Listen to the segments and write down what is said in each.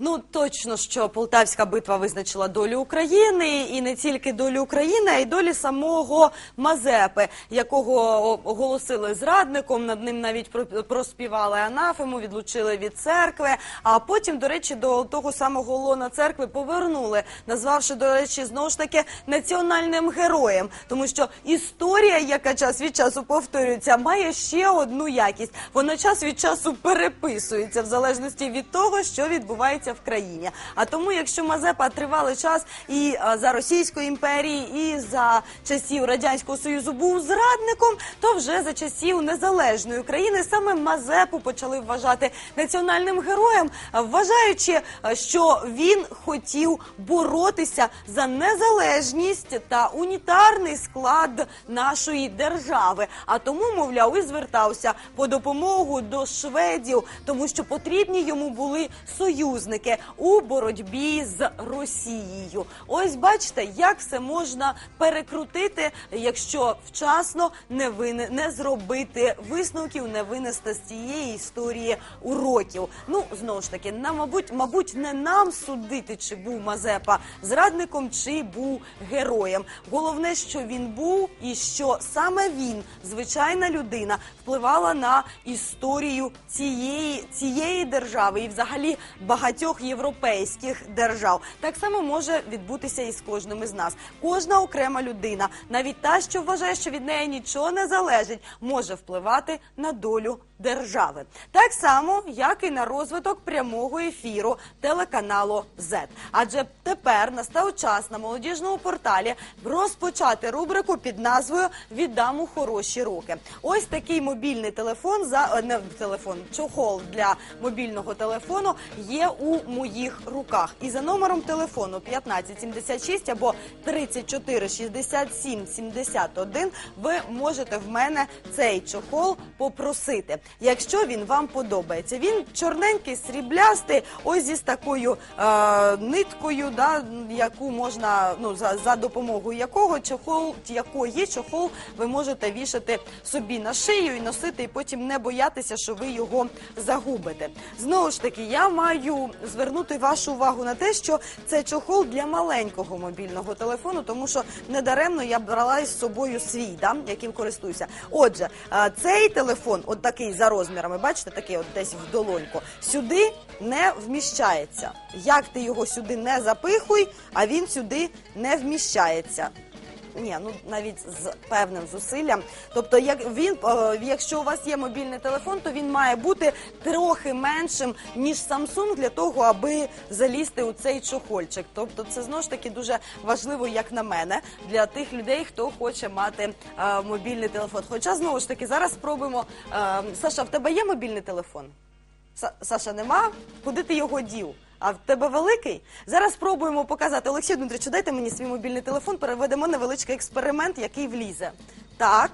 Ну точно, що Полтавська битва визначила долю України, і не тільки долю України, а й долі самого Мазепи, якого оголосили зрадником. Над ним навіть про- проспівали анафему, відлучили від церкви. А потім, до речі, до того самого лона церкви повернули, назвавши, до речі, знову ж таки національним героєм, тому що історія, яка час від часу повторюється, має ще одну якість. Вона час від часу переписується в залежності від того, що відбувається в країні. А тому, якщо Мазепа тривалий час і а, за Російської імперії, і за часів радянського союзу був зрадником, то вже за часів незалежної України саме Мазепу почали вважати національним героєм, вважаючи, що він хотів боротися за незалежність та унітарний склад нашої держави. А тому, мовляв, і звертався по допомогу до шведів, тому що потрібні йому були союзники у боротьбі з Росією. Ось бачите, як все можна перекрутити, якщо вчасно не вине не зробити висновків, не винести з цієї історії уроків. Ну знову ж таки, нам мабуть, мабуть, не нам судити, чи був Мазепа зрадником, чи був героєм. Головне, що він був, і що саме він, звичайна людина, впливала на історію цієї, цієї держави і взагалі багатьох європейських держав. Так само може відбутися і з кожним із нас. Кожна окрема людина, навіть та, що вважає, що від неї нічого не залежить, може впливати на долю держави. Так само, як і на розвиток прямого ефіру телеканалу Z. Адже тепер настав час на молодіжному порталі розпочати рубрику під назвою Віддам у хороші руки. Ось такий мобільний телефон за е, не телефон, чохол для мобільного телефону є у моїх руках. І за номером телефону 1576 або 34 67 71 ви можете в мене цей чохол попросити, якщо він вам подобається. Він чорненький, сріблястий, ось зі такою е, ниткою, да, яку можна ну за, за допомогою якого чохол, якої чохол ви можете вішати собі на шию і носити, і потім не боятися, що ви його загубите. Знову ж таки, я маю звернути вашу увагу на те, що це чохол для маленького мобільного телефону, тому що недаремно я брала із собою свій, да, яким користуюся. Отже, цей телефон, от такий за розмірами, бачите, такий от десь в долоньку, сюди не вміщається. Як ти його сюди не запихуй, а він сюди не вміщається. Ні, ну навіть з певним зусиллям. Тобто, як він, е, якщо у вас є мобільний телефон, то він має бути трохи меншим ніж Samsung для того, аби залізти у цей чохольчик. Тобто, це знову ж таки дуже важливо, як на мене, для тих людей, хто хоче мати е, мобільний телефон. Хоча знову ж таки зараз спробуємо. Е, Саша, в тебе є мобільний телефон? Саша, нема? Куди ти його дів? А в тебе великий? Зараз спробуємо показати. Олексій Дмитричу, дайте мені свій мобільний телефон, переведемо невеличкий експеримент, який влізе. Так.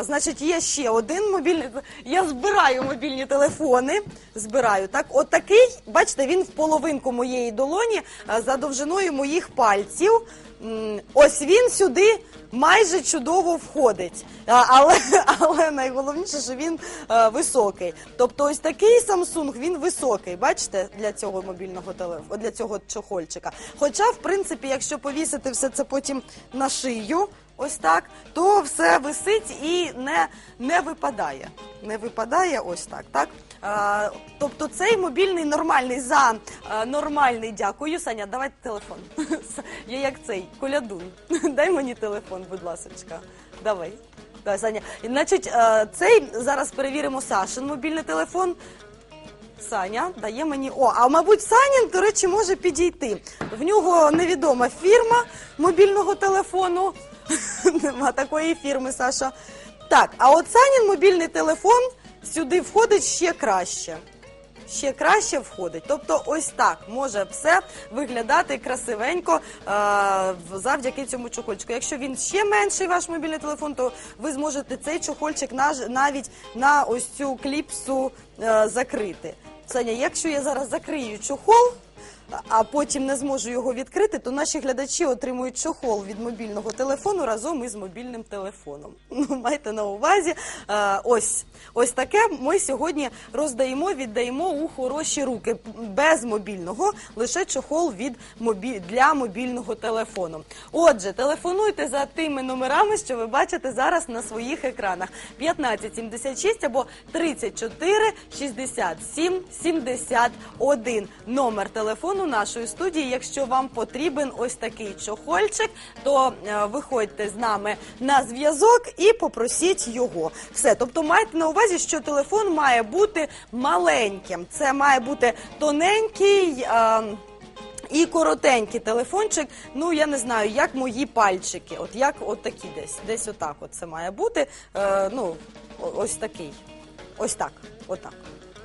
е, значить, є ще один мобільний. Я збираю мобільні телефони. Збираю. Так, Отакий, бачите, він в половинку моєї долоні е, за довжиною моїх пальців. Ось він сюди майже чудово входить. Але, але найголовніше, що він е, високий. Тобто, ось такий Samsung, він високий. Бачите, для цього мобільного телефону, для цього чохольчика. Хоча, в принципі, якщо повісити все це потім на шию. Ось так, то все висить і не, не випадає. Не випадає ось так. так? Тобто цей мобільний нормальний за нормальний. Дякую, Саня. Давайте телефон. Я як цей колядун. Дай мені телефон, будь ласочка. Давай. Давай, Саня. Значить, цей зараз перевіримо Сашин мобільний телефон. Саня дає мені. О, а мабуть, Санін, до речі, може підійти. В нього невідома фірма мобільного телефону. Нема такої фірми, Саша. Так, а от Санін мобільний телефон сюди входить ще краще. Ще краще входить. Тобто, ось так може все виглядати красивенько е, завдяки цьому чохольчику. Якщо він ще менший, ваш мобільний телефон, то ви зможете цей чохольчик наж- навіть на ось цю кліпсу е, закрити. Саня, якщо я зараз закрию чохол, а потім не зможу його відкрити, то наші глядачі отримують чохол від мобільного телефону разом із мобільним телефоном. Ну, майте на увазі. Е, ось ось таке ми сьогодні роздаємо, віддаємо у хороші руки без мобільного, лише чохол від мобі... для мобільного телефону. Отже, телефонуйте за тими номерами, що ви бачите зараз на своїх екранах: 1576 або 34 67 71. Номер телефону нашої студії. Якщо вам потрібен ось такий чохольчик, то е, виходьте з нами на зв'язок і попросіть його. Все, тобто майте на увазі, що телефон має бути маленьким. Це має бути тоненький. е, і коротенький телефончик, ну я не знаю, як мої пальчики. От як от такі десь. Десь отак от це має бути. Е, ну, ось такий. Ось так. Отак.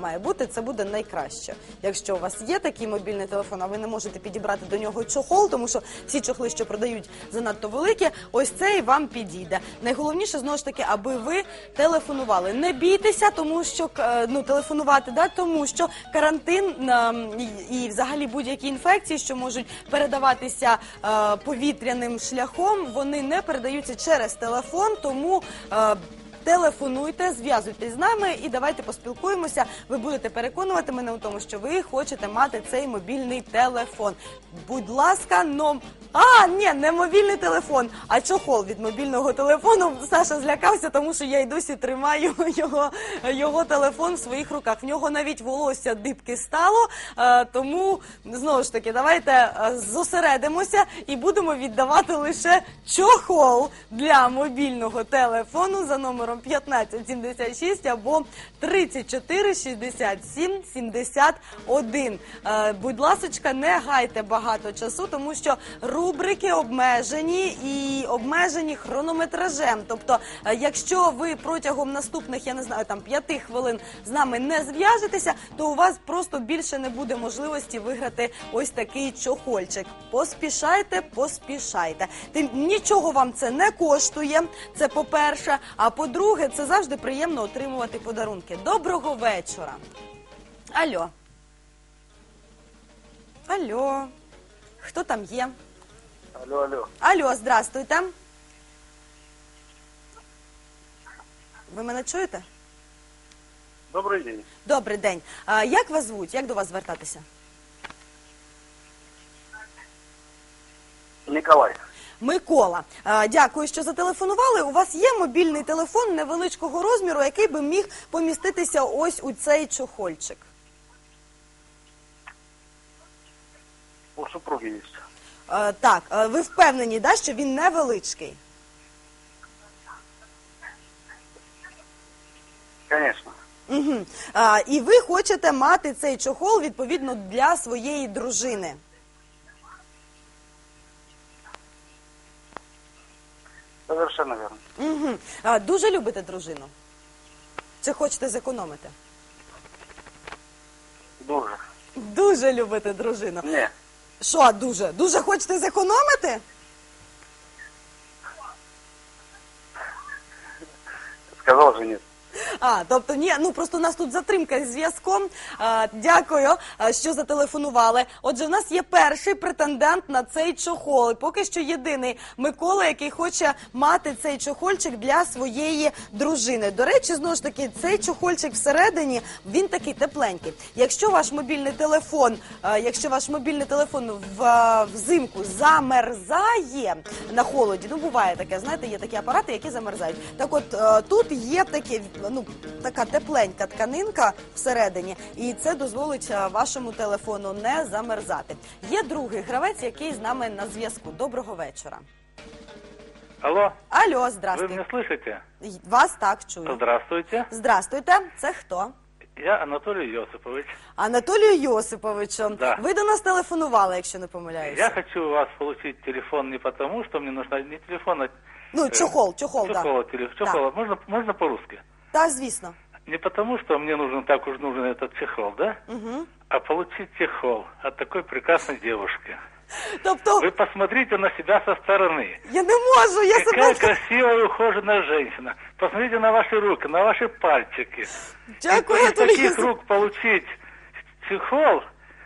Має бути, це буде найкраще. Якщо у вас є такий мобільний телефон, а ви не можете підібрати до нього чохол, тому що всі чохли, що продають, занадто великі, ось цей вам підійде. Найголовніше знову ж таки, аби ви телефонували. Не бійтеся, тому що е, ну телефонувати, да, тому що карантин ем, і, і взагалі будь-які інфекції, що можуть передаватися е, повітряним шляхом, вони не передаються через телефон, тому. Телефонуйте, зв'язуйтесь з нами і давайте поспілкуємося. Ви будете переконувати мене у тому, що ви хочете мати цей мобільний телефон. Будь ласка, ном. А, ні, не мобільний телефон, а чохол від мобільного телефону. Саша злякався, тому що я й досі тримаю його, його телефон в своїх руках. В нього навіть волосся дибки стало. Е, тому знову ж таки, давайте е, зосередимося і будемо віддавати лише чохол для мобільного телефону за номером 1576 або 34 67 71. Е, будь ласочка, не гайте багато часу, тому що рубрики обмежені і обмежені хронометражем. Тобто, е, якщо ви протягом наступних, я не знаю, там п'яти хвилин з нами не зв'яжетеся, то у вас просто більше не буде можливості виграти ось такий чохольчик. Поспішайте, поспішайте. Тим нічого вам це не коштує. Це по-перше. А по-друге, це завжди приємно отримувати подарунки. Доброго вечора. Алло. Алло. Хто там є? Алло, алло. Алло, здрастуйте. Ви мене чуєте? Добрый день. Добрий день. А, як вас звуть? Як до вас звертатися? Николай. Микола, а, дякую, що зателефонували. У вас є мобільний телефон невеличкого розміру, який би міг поміститися ось у цей чохольчик. У супруги есть. А, так, а, ви впевнені, да, що він невеличкий? Конечно. Угу. А, і ви хочете мати цей чохол відповідно для своєї дружини. Совершенно верно. Угу. А, дуже любите дружину? Чи хочете зекономити? Дуже. Дуже любите дружину. Ні. Що дуже? Дуже хочете зекономити? Сказав же нет. А, тобто ні, ну просто у нас тут затримка з зв'язком. Дякую, що зателефонували. Отже, в нас є перший претендент на цей чохол. Поки що єдиний Микола, який хоче мати цей чохольчик для своєї дружини. До речі, знову ж таки, цей чохольчик всередині він такий тепленький. Якщо ваш мобільний телефон, якщо ваш мобільний телефон в взимку замерзає на холоді, ну буває таке, знаєте, є такі апарати, які замерзають. Так от е, тут є такі, ну така тепленька тканинка всередині, і це дозволить е, вашому телефону не замерзати. Є другий гравець, який з нами на зв'язку. Доброго вечора. Алло, Алло, вы здравствуйте. меня слышите? Вас так чую. Здравствуйте. Здравствуйте, це хто? Я Анатолий Йосипович. Анатолію Йосиповичу. Да. Ви до нас телефонували, якщо не помиляюся. Я хочу у вас получить телефон не потому, что мне нужно не телефон, а Ну, чохол, чохол, да. чохола, теле- чохола. Можно, можно по-русски? Так, звісно. Не потому, что мне нужен так уж нужен этот чехол, да? Угу. А получить чехол от такой прекрасной девушки. Тобто, Вы посмотрите на себя со стороны. я не можу, я Какая себе красивая и ухоженная женщина. Посмотрите на ваши руки, на ваши пальчики. Дякую, из таких рук получить чехол,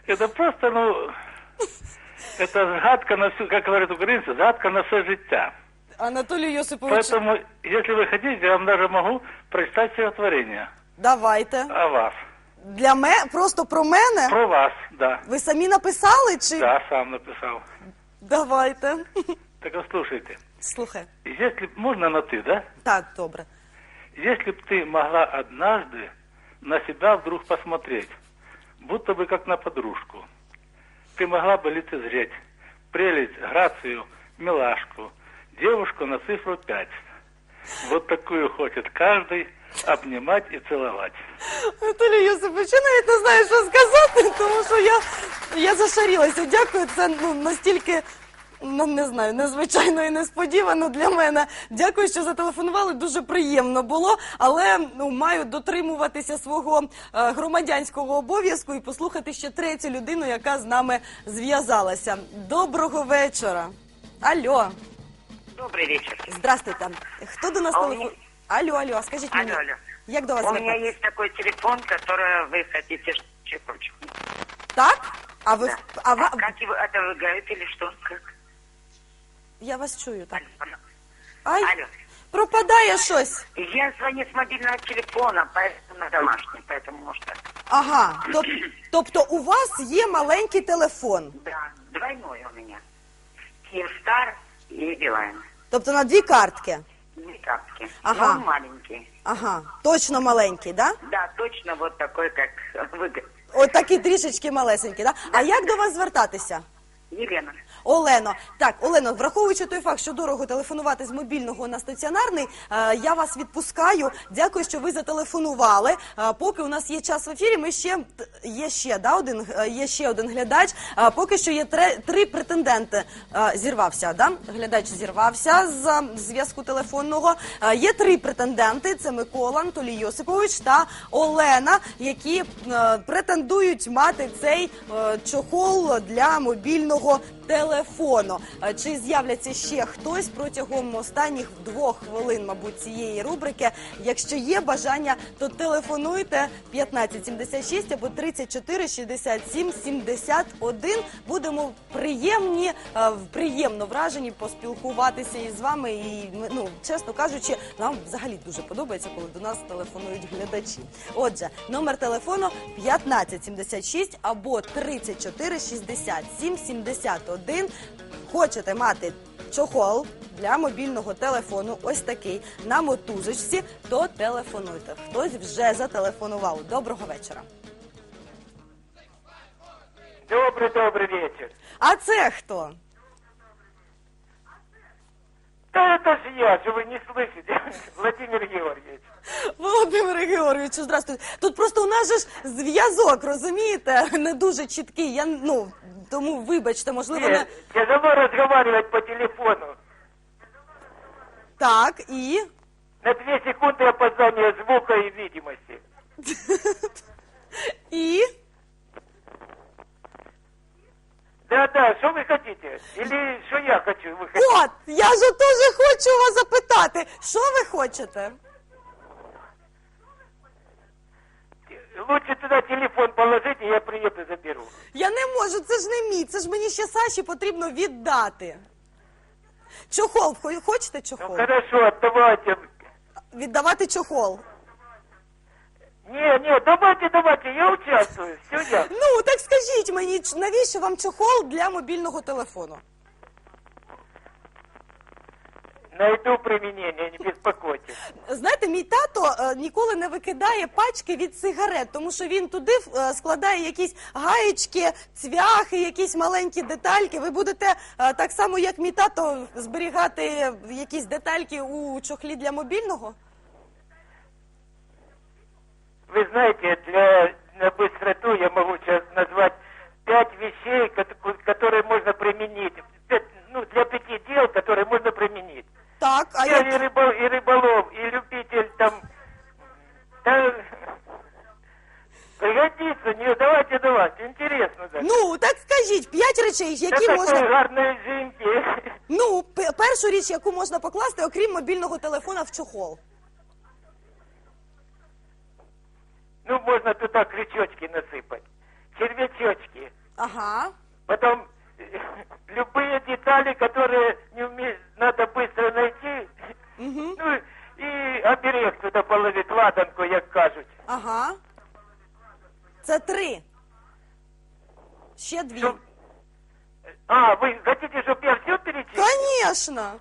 это просто, ну, Это загадка на всю, как говорят украинцы, загадка на все життя. Анатолій Йосипович, Поэтому, если вы хотите, я вам даже могу прочитать стихотворение давайте. о вас. Для мене, просто про мене? Про вас, да. Ви самі написали чи? Да, сам написал. Давайте. Так вот, слушайте. Слухай. Если б- можно на ты, да? Так, добре. Если б ты могла однажды на себя вдруг посмотреть, будто бы как на подружку, ты могла бы лицезреть прелесть, грацию, милашку, девушку на цифру пять. Вот такую хочет каждый обнимать и целовать. Анатолій Йосипович, я навіть не знаю, що сказати, тому що я, я зашарілася. Дякую, це ну, настільки. Ну, не знаю, незвичайно і несподівано для мене. Дякую, що зателефонували. Дуже приємно було, але ну маю дотримуватися свого е, громадянського обов'язку і послухати ще третю людину, яка з нами зв'язалася. Доброго вечора. Алло, Добрый вечер. здрастуйте. Хто до нас А у телефонує? Алло, алло, скажіть мені. Алло, алло. Як до вас У меня звертатися? есть такой телефон, который вы хотите чекнуть. Так? А ви Да. а ва- Как его, это вы говорите или что? Как? я вас чую так. Алло. Ай, Алло. пропадає щось. Я звоню с мобильного телефона, поэтому на домашний, поэтому может так. Ага. Тоб- тобто у вас є маленький телефон. Да, двойной у меня. Киевстар и Билайн. Тобто на дві картки. Дві картки. Ага. Но он маленький. Ага. Точно маленький, да? Да, точно вот такой, как вы. От такі трішечки малесенькі, да? А як до вас звертатися? Елена. Олено, так, Олено, враховуючи той факт, що дорого телефонувати з мобільного на стаціонарний, е, я вас відпускаю. Дякую, що ви зателефонували. Е, поки у нас є час в ефірі, ми ще є ще да, один е, є ще один глядач. Е, поки що є три, три претенденти. Е, зірвався, да? Глядач зірвався з зв'язку телефонного. Є три претенденти: це Микола, Анатолій Йосипович та Олена, які претендують мати цей чохол для мобільного телефону. Е, Чи з'являться ще хтось протягом останніх двох хвилин, мабуть, цієї рубрики? Якщо є бажання, то телефонуйте 1576 або 34 67 71. Будемо приємні, е, приємно вражені поспілкуватися із вами. І ну, чесно кажучи, нам взагалі дуже подобається, коли до нас телефонують глядачі. Отже, номер телефону 1576 або 34 67 71. Хочете мати чохол для мобільного телефону, ось такий на мотузочці, то телефонуйте. Хтось вже зателефонував. Доброго вечора. Добрый, добрый вечер. А це хто? Да это же я, же вы не слышите, Владимир Георгиевич. Володимире Георгійовичу, здравствуйте. Тут просто у нас же ж зв'язок, розумієте, не дуже чіткий. Я ну тому вибачте, можливо, не Нет, тяжело разговаривать по телефону. так і. На две секунды опоздания звука и видимости. І Да-да, что вы хотите? Или что я хочу? Вы хотите? от я ж теж хочу вас запитати, що ви хочете? Лучше туда телефон положите, я приеду заберу. Я не можу, це ж не мій, це ж мені ще Саші потрібно віддати. Чохол, хо- хочете Ну чохол? хорошо, отдавайте. Віддавати чохол. Не, не, давайте, давайте, я участвую. Все я. Ну, так скажіть мені, ч- навіщо вам чохол для мобільного телефону? Найду применение, не беспокойтесь. Знаєте, мій тато е, ніколи не викидає пачки від сигарет, тому що він туди е, складає якісь гаєчки, цвяхи, якісь маленькі детальки. Ви будете е, так само, як мій тато, зберігати якісь детальки у чохлі для мобільного? Вы знаете, для на быстроту я могу сейчас назвать пять вещей, кот- которые можно применить. Пять, ну, для пяти дел, которые можно применить. Так, а я як... и, рыбол, и рыболов, и любитель там... Да, пригодится, не, давайте, давайте, интересно. Да. Ну, так скажіть, п'ять речей, Це які такої можна. гарної жінки. Ну, п- першу річ, яку можна покласти, окрім мобільного телефона в чохол. Ну, можно туда крючочки насыпать. Червячочки. Ага. Потом э, любые детали, которые не уме- надо быстро найти. Угу. Ну і оберег туди положить, ладанку, як кажуть. Ага. Це три. Ще дві. Щоб- А, ви хотите, щоб я все перечислил? Конечно.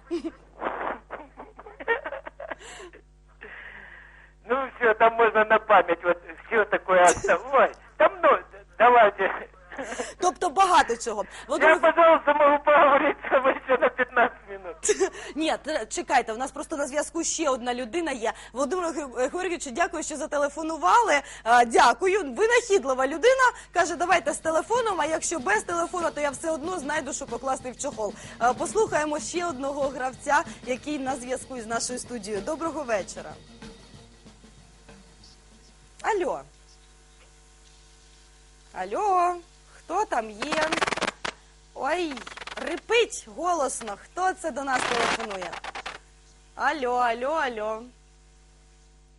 Ну все, там можно на память вот все такое оставить. Там ну, давайте. Тобто багато чого. Я, пожалуйста, могу Ні, чекайте, у нас просто на зв'язку ще одна людина є. Володимиру Геор- Георгійовичу, дякую, що зателефонували. Дякую. Винахідлива людина. Каже, давайте з телефоном, а якщо без телефону, то я все одно знайду, що покласти в чохол. Послухаємо ще одного гравця, який на зв'язку із нашою студією. Доброго вечора. Алло. Алло, хто там є? Ой, репить голосно. Хто це до нас телефонує? Алло, алло, алло.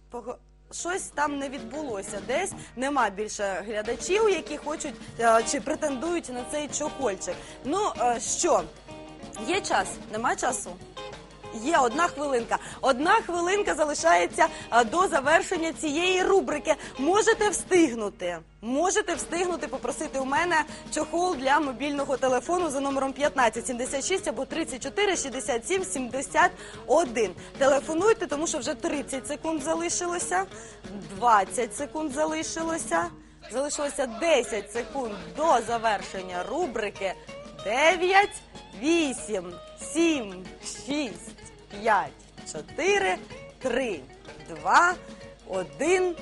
Пого... Щось там не відбулося. Десь нема більше глядачів, які хочуть е, чи претендують на цей чохольчик. Ну е, що, є час? Нема часу? Є одна хвилинка. Одна хвилинка залишається а, до завершення цієї рубрики. Можете встигнути. Можете встигнути попросити у мене чохол для мобільного телефону за номером 1576 або 34 67 71. Телефонуйте, тому що вже 30 секунд залишилося, 20 секунд залишилося. Залишилося 10 секунд до завершення рубрики. 9, 8, 7, 6, 5, 4, 3, 2, 1.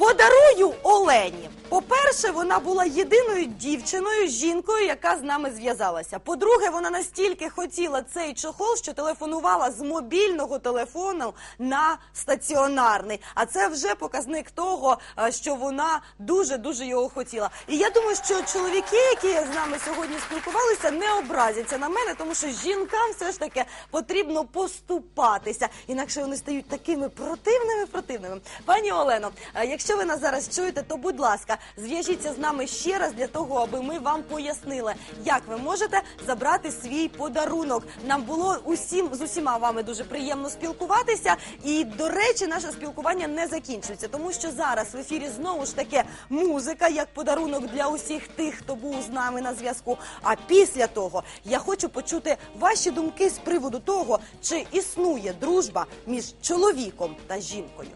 Подарую Олені. По-перше, вона була єдиною дівчиною, жінкою, яка з нами зв'язалася. По-друге, вона настільки хотіла цей чохол, що телефонувала з мобільного телефону на стаціонарний. А це вже показник того, е, що вона дуже дуже його хотіла. І я думаю, що чоловіки, які з нами сьогодні спілкувалися, не образяться на мене, тому що жінкам все ж таки потрібно поступатися, інакше вони стають такими противними, противними. Пані Олено, е, якщо ви нас зараз чуєте, то будь ласка, зв'яжіться з нами ще раз для того, аби ми вам пояснили, як ви можете забрати свій подарунок. Нам було усім з усіма вами дуже приємно спілкуватися. І до речі, наше спілкування не закінчується, тому що зараз в ефірі знову ж таки музика як подарунок для усіх тих, хто був з нами на зв'язку. А після того я хочу почути ваші думки з приводу того, чи існує дружба між чоловіком та жінкою.